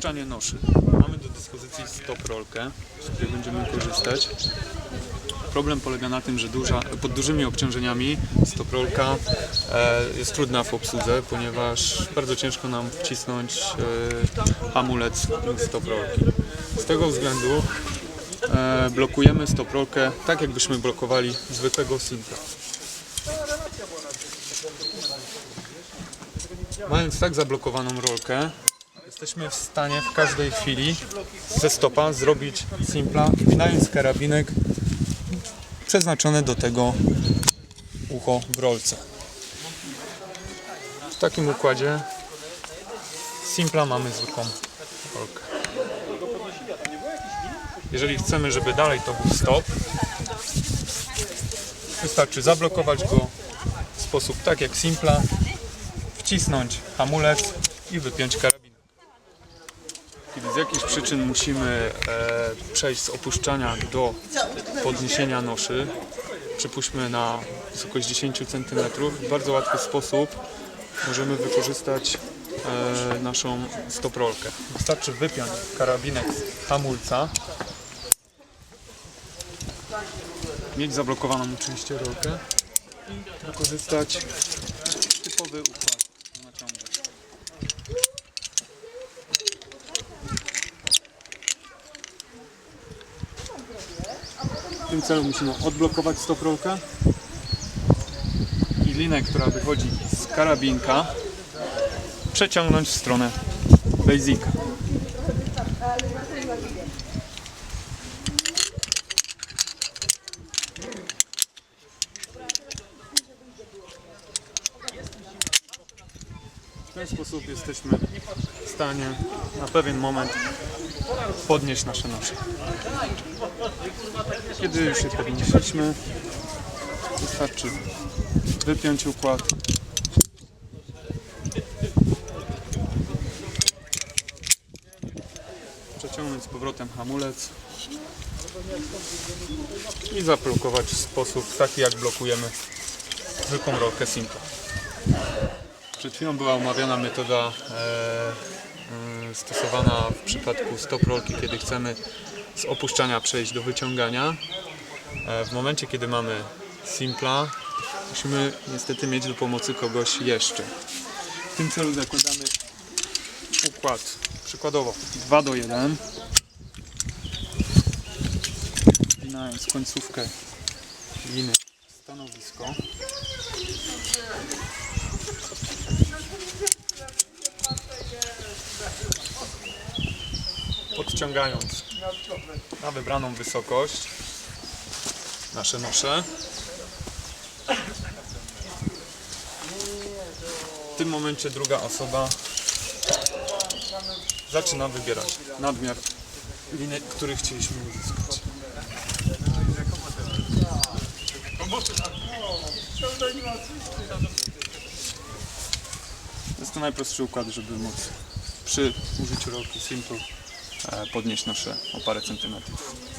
Opuszczanie noszy. Mamy do dyspozycji stop rolkę, z której będziemy korzystać. Problem polega na tym, że duża, pod dużymi obciążeniami stop rolka e, jest trudna w obsłudze, ponieważ bardzo ciężko nam wcisnąć e, hamulec stop rolki. Z tego względu e, blokujemy stop rolkę tak, jakbyśmy blokowali zwykłego simpla. Mając tak zablokowaną rolkę, jesteśmy w stanie w każdej chwili ze stopa zrobić simpla, wpinając karabinek przeznaczone do tego ucho w rolce. W takim układzie simpla mamy zwykłą rolkę. Jeżeli chcemy, żeby dalej to był stop, wystarczy zablokować go w sposób tak jak simpla, wcisnąć hamulec i wypiąć karabinek. Z jakichś przyczyn musimy e, przejść z opuszczania do podniesienia noszy, przypuśćmy na wysokość 10 cm, w bardzo łatwy sposób możemy wykorzystać e, naszą stoprolkę. Wystarczy wypiąć karabinek z hamulca, mieć zablokowaną oczywiście rolkę i wykorzystać typowy układ naciągacz. W tym celu musimy odblokować stoprolkę i linę, która wychodzi z karabinka przeciągnąć w stronę basica. W ten sposób jesteśmy w stanie na pewien moment podnieść nasze nosze. Kiedy już je podnieśliśmy, wystarczy wypiąć układ. Przeciągnąć z powrotem hamulec i zablokować w sposób taki jak blokujemy zwykłą rolkę Simple. Przed chwilą była omawiana metoda e, mm, stosowana w przypadku stop rolki, kiedy chcemy z opuszczania przejść do wyciągania. E, w momencie, kiedy mamy simpla, musimy niestety mieć do pomocy kogoś jeszcze. W tym celu zakładamy układ przykładowo 2 do 1 wpinając końcówkę liny w stanowisko podciągając na wybraną wysokość nasze nosze. W tym momencie druga osoba zaczyna wybierać nadmiar liny, który chcieliśmy uzyskać. Jest to najprostszy układ, żeby móc przy użyciu rolki Simple podnieść nasze o parę centymetrów.